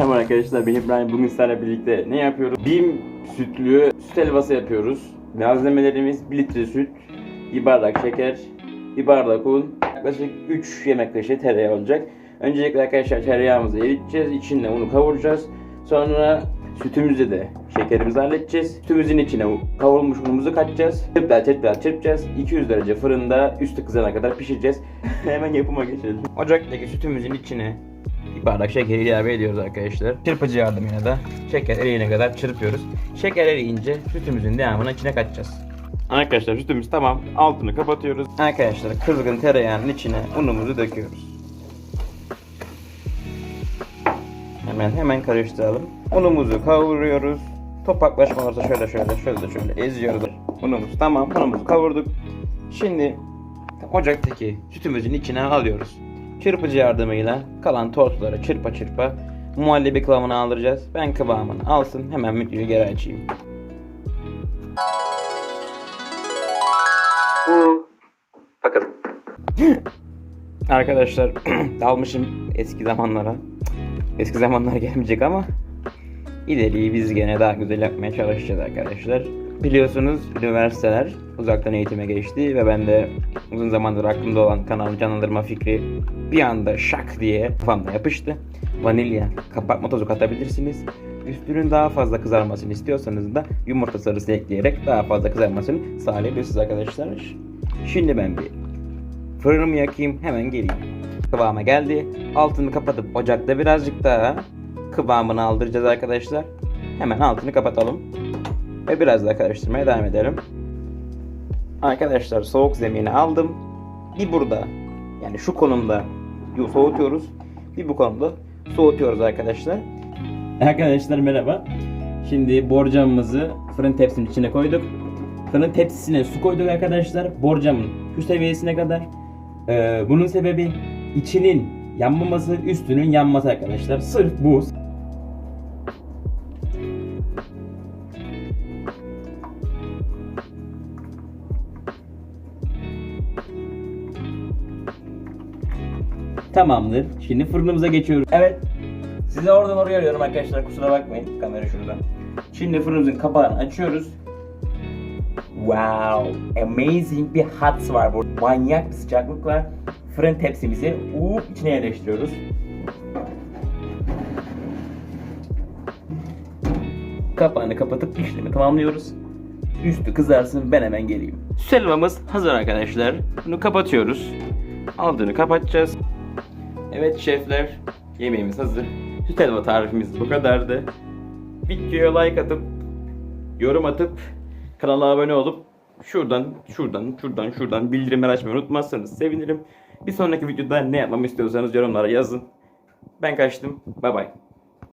Arkadaşlar ben İbrahim bugün sizlerle birlikte ne yapıyoruz? Bim sütlü süt helvası yapıyoruz. Malzemelerimiz 1 litre süt, 1 bardak şeker, 1 bardak un, yaklaşık 3 yemek kaşığı tereyağı olacak. Öncelikle arkadaşlar tereyağımızı eriteceğiz, içinde unu kavuracağız. Sonra sütümüzü de şekerimizi halledeceğiz. Sütümüzün içine kavrulmuş unumuzu katacağız. Çırplar çırplar çırpacağız. 200 derece fırında üstü kızana kadar pişireceğiz. Hemen yapıma geçelim. Ocaktaki sütümüzün içine bir bardak şekeri ilave ediyoruz arkadaşlar. Çırpıcı yardımıyla da şeker eriyene kadar çırpıyoruz. Şeker eriyince sütümüzün devamını içine katacağız. Arkadaşlar sütümüz tamam. Altını kapatıyoruz. Arkadaşlar kızgın tereyağının içine unumuzu döküyoruz. Hemen hemen karıştıralım. Unumuzu kavuruyoruz. Topaklaşma olursa şöyle şöyle şöyle şöyle eziyoruz. Unumuz tamam. Unumuzu kavurduk. Şimdi ocaktaki sütümüzün içine alıyoruz. Çırpıcı yardımıyla kalan tortuları çırpa çırpa muhallebi kıvamına aldıracağız. Ben kıvamını alsın hemen videoyu geri açayım. Bakın. Arkadaşlar dalmışım eski zamanlara. Eski zamanlar gelmeyecek ama ileriyi biz gene daha güzel yapmaya çalışacağız arkadaşlar. Biliyorsunuz üniversiteler uzaktan eğitime geçti ve ben de uzun zamandır aklımda olan kanalı canlandırma fikri bir anda şak diye kafamda yapıştı. Vanilya, kapatma tozu katabilirsiniz. Üstünün daha fazla kızarmasını istiyorsanız da yumurta sarısı ekleyerek daha fazla kızarmasını sağlayabilirsiniz arkadaşlar. Şimdi ben bir fırınımı yakayım hemen geleyim. Kıvama geldi. Altını kapatıp ocakta birazcık daha kıvamını aldıracağız arkadaşlar. Hemen altını kapatalım. Ve biraz daha karıştırmaya devam edelim. Arkadaşlar soğuk zemini aldım. Bir burada yani şu konumda soğutuyoruz. Bir bu konumda soğutuyoruz arkadaşlar. Arkadaşlar merhaba. Şimdi borcamımızı fırın tepsinin içine koyduk. Fırın tepsisine su koyduk arkadaşlar. Borcamın şu seviyesine kadar. Ee, bunun sebebi içinin yanmaması, üstünün yanması arkadaşlar. Sırf bu. Tamamdır. Şimdi fırınımıza geçiyoruz. Evet. Size oradan oraya arıyorum arkadaşlar. Kusura bakmayın. Kamera şurada. Şimdi fırınımızın kapağını açıyoruz. Wow, amazing bir hot var burada. Manyak bir sıcaklık var. Fırın tepsimizi uup içine yerleştiriyoruz. Kapağını kapatıp işlemi tamamlıyoruz. Üstü kızarsın ben hemen geleyim. Selvamız hazır arkadaşlar. Bunu kapatıyoruz. Altını kapatacağız. Evet şefler, yemeğimiz hazır. Süt helva tarifimiz bu kadardı. Videoya like atıp, yorum atıp, kanala abone olup şuradan, şuradan, şuradan, şuradan bildirimler açmayı unutmazsanız sevinirim. Bir sonraki videoda ne yapmamı istiyorsanız yorumlara yazın. Ben kaçtım. Bay bay.